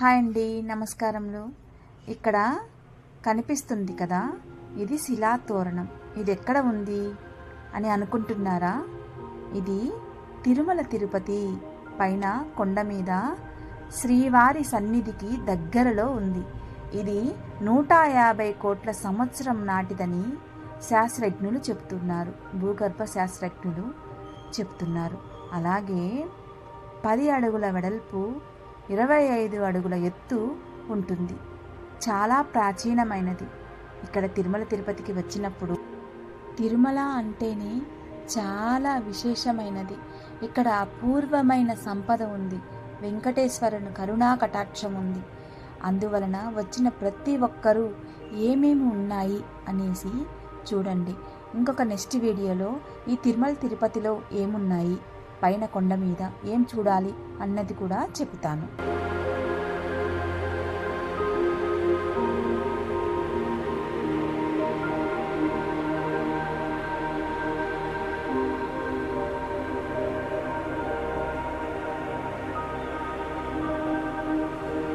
Hi అండి నమస్కారములు. ఇక్కడ కనిపిస్తుంది కదా ఇది శిలా తోరణం. ఇది ఎక్కడ ఉంది అని అనుకుంటున్నారా? ఇది తిరుమల తిరుపతి పైన కొండ మీద శ్రీవారి సన్నిధికి దగ్గరలో ఉంది. ఇది నూట యాభై కోట్ల సంవత్సరం నాటిదని శాస్త్రజ్ఞులు చెప్తున్నారు. భూగర్భ శాస్త్రజ్ఞులు చెప్తున్నారు. అలాగే పది అడుగుల వెడల్పు ఇరవై ఐదు అడుగుల ఎత్తు ఉంటుంది. చాలా ప్రాచీనమైనది. ఇక్కడ తిరుమల తిరుపతికి వచ్చినప్పుడు తిరుమల అంటేనే చాలా విశేషమైనది. ఇక్కడ అపూర్వమైన సంపద ఉంది. వెంకటేశ్వరుని కరుణా కటాక్షం ఉంది. అందువలన వచ్చిన ప్రతి ఒక్కరూ ఏమేమి ఉన్నాయి అనేసి చూడండి. ఇంకొక నెక్స్ట్ వీడియోలో ఈ తిరుమల తిరుపతిలో ఏమున్నాయి? పైన కొండ మీద ఏం చూడాలి అన్నది కూడా చెబుతాను.